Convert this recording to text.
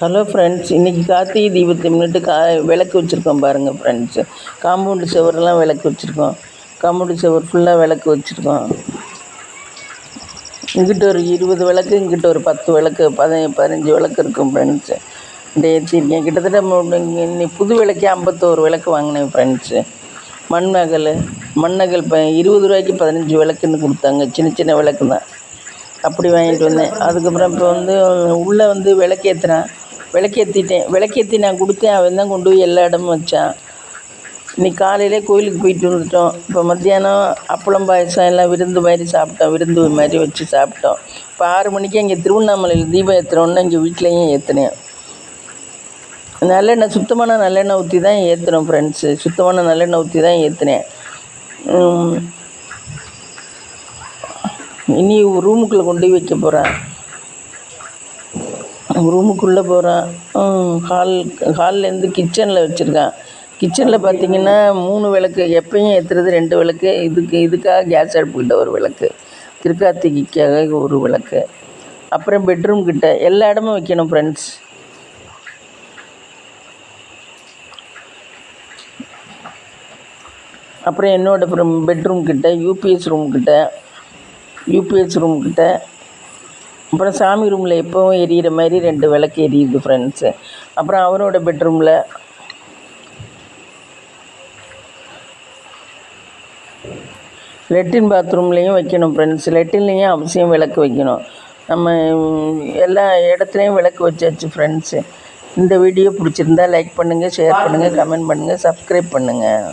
Hello friends இன்றைக்கி கார்த்திகை தீபத்தை முன்னிட்டு கா விளக்கு வச்சுருக்கோம் பாருங்கள் ஃப்ரெண்ட்ஸு காம்பவுண்டு சுவரெல்லாம் விளக்கு வச்சுருக்கோம். காம்பவுண்டு சுவர் ஃபுல்லாக விளக்கு வச்சுருக்கோம். இங்கிட்ட ஒரு இருபது விளக்கு இங்கிட்ட ஒரு பத்து விளக்கு பதி பதினஞ்சு விளக்கு இருக்கும் ஃப்ரெண்ட்ஸு இந்த ஏற்றிருக்கேன் கிட்டத்தட்ட மு- இன்னி புது விளக்கே ஐம்பத்தோரு விளக்கு வாங்கினேன் ஃப்ரெண்ட்ஸு மண்ணகல் மண்ணகல் இப்போ இருபது ரூபாய்க்கு பதினஞ்சு விளக்குன்னு கொடுத்தாங்க. சின்ன சின்ன விளக்கு தான் அப்படி வாங்கிட்டு வந்தேன். அதுக்கப்புறம் இப்போ வந்து உள்ளே வந்து விளக்கேற்றுறான் விளக்கேற்றிட்டேன் விளக்கேற்றி நான் கொடுத்தேன். அவன் தான் கொண்டு போய் எல்லா இடமும் வச்சான். இன்னைக்கு காலையிலே கோயிலுக்கு போயிட்டு வந்துட்டோம். இப்போ மத்தியானம் அப்பளம் பாயசம் எல்லாம் விருந்து மாதிரி சாப்பிட்டோம். விருந்து மாதிரி வச்சு சாப்பிட்டோம். இப்போ ஆறு மணிக்கு இங்கே திருவண்ணாமலையில் தீபம் ஏற்றுறோன்னு இங்கே வீட்லேயும் ஏற்றினேன் நல்லெண்ணெய் சுத்தமான நல்லெண்ணெய் ஊற்றி தான் ஏற்றுனோம் ஃப்ரெண்ட்ஸு சுத்தமான நல்லெண்ணெய் ஊற்றி தான் ஏற்றினேன் இனி ரூமுக்குள்ளே கொண்டு போய் வைக்க போகிறேன் ரூமுக்குள்ளே போகிறேன் ஹால் ஹால்லேருந்து கிச்சனில் வச்சுருக்கேன். கிச்சனில் பார்த்தீங்கன்னா மூணு விளக்கு எப்பயும் ஏற்றுறது ரெண்டு விளக்கு. இதுக்கு இதுக்காக கேஸ் அடுப்புக்கிட்ட ஒரு விளக்கு. திருக்கார்த்திகைக்காக ஒரு விளக்கு. அப்புறம் பெட்ரூம் கிட்ட எல்லா இடமும் வைக்கணும் ஃப்ரெண்ட்ஸ் அப்புறம் என்னோடய பெட்ரூம் கிட்ட யூபிஎஸ் ரூம் கிட்ட யூபிஎஸ் ரூம் கிட்ட அப்புறம் சாமி ரூமில் எப்போவும் எரியிற மாதிரி ரெண்டு விளக்கு எரியுது ஃப்ரெண்ட்ஸு அப்புறம் அவரோட பெட்ரூமில் லெட்டின் பாத்ரூம்லேயும் வைக்கணும் ஃப்ரெண்ட்ஸ் லெட்டின்லேயும் அவசியம் விளக்கு வைக்கணும். நம்ம எல்லா இடத்துலையும் விளக்கு வச்சாச்சு ஃப்ரெண்ட்ஸு இந்த வீடியோ பிடிச்சிருந்தா லைக் பண்ணுங்கள் ஷேர் பண்ணுங்கள் கமெண்ட் பண்ணுங்கள் சப்ஸ்கிரைப் பண்ணுங்கள்